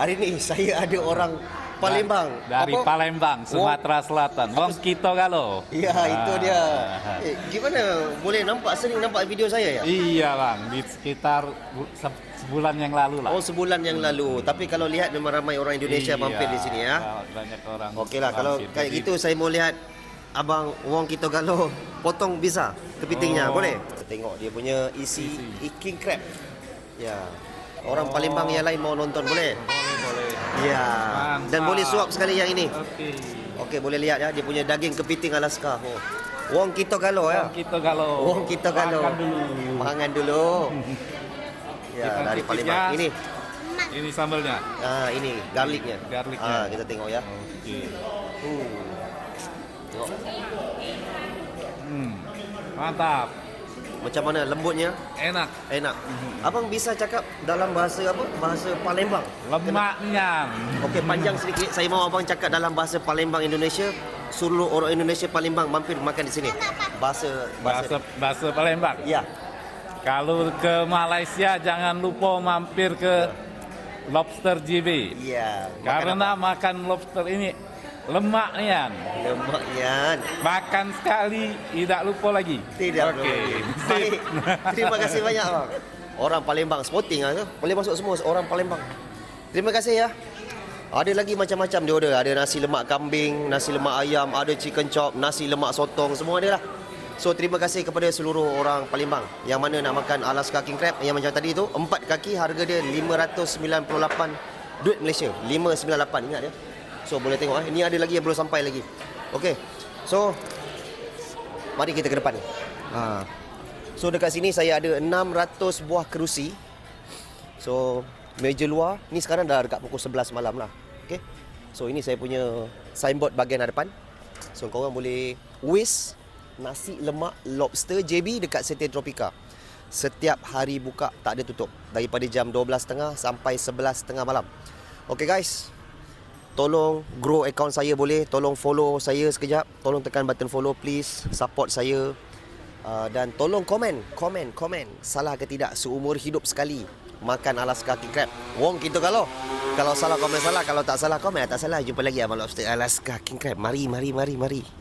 Hari ni saya ada orang Palembang. Dari Apa? Palembang, Sumatera Selatan. Wong Kito Galo. Ya, itu dia. Ah. Eh, gimana? Boleh nampak sering nampak video saya ya? Iya bang, di sekitar bu- se- sebulan yang lalu lah. Oh, sebulan yang lalu. Tapi kalau lihat memang ramai orang Indonesia Iya, mampir di sini ya. Banyak orang. Okeylah kalau mampir. kayak gitu saya mau lihat abang Wong Kito Galo potong bisa kepitingnya. Oh. Boleh? Kita tengok dia punya isi, Isi. king crab. Ya. Orang Oh. Palembang yang lain mau nonton boleh? Boleh, Ya. Dan Mantap. boleh suap sekali yang ini. Okey. Okey, boleh lihat ya dia punya daging kepiting Alaska. Oh. Wong Kito Galo ya. Wong Kito Galo. Wong Kito Galo. Makan dulu. Makan dulu. Ya, Kita dari Palembang. ya. Ini. Ini sambelnya. Ah, ini garlicnya. Garlicnya. Ah, kita tengok ya. Okey. Hmm. Tengok. Hmm. Mantap. Macam mana lembutnya? Enak. Enak. Abang bisa cakap dalam bahasa apa? Bahasa Palembang. Lemaknya. Okey, panjang sedikit. Saya mahu abang cakap dalam bahasa Palembang Indonesia. Suruh orang Indonesia Palembang mampir makan di sini. Bahasa Bahasa bahasa. bahasa Palembang. Ya. Kalau ke Malaysia jangan lupa mampir ke Lobster JB. Ya. Makan Karena apa? makan lobster ini lemaknya. lemaknya. Makan sekali tidak lupa lagi. Tidak. Okey. Baik. Terima kasih banyak bang. Orang Palembang sporting ah tu. Boleh masuk semua orang Palembang. Terima kasih ya. Ada lagi macam-macam dia order. Ada nasi lemak kambing, nasi lemak ayam, ada chicken chop, nasi lemak sotong, semua ada lah. So terima kasih kepada seluruh orang Palembang yang mana nak makan Alaska King Crab yang macam tadi tu, empat kaki harga dia 598 duit Malaysia. 598 ingat ya. So boleh tengok eh. Ini ada lagi yang belum sampai lagi. Okey. So mari kita ke depan. Ha. So dekat sini saya ada 600 buah kerusi. So meja luar ni sekarang dah dekat pukul 11 malam lah. Okay. So ini saya punya signboard bahagian hadapan. So korang boleh wish nasi lemak lobster JB dekat Sete Tropika. Setiap hari buka tak ada tutup daripada jam 12.30 sampai 11.30 malam. Okay guys. Tolong grow account saya boleh, tolong follow saya sekejap, tolong tekan button follow please, support saya. Uh, dan tolong komen, komen, komen. Salah ke tidak seumur hidup sekali makan Alaska King Crab. Wong kita kalau kalau salah komen salah, kalau tak salah komen tak salah. Jumpa lagi Abang Lobster Alaska King Crab. Mari, mari, mari, mari.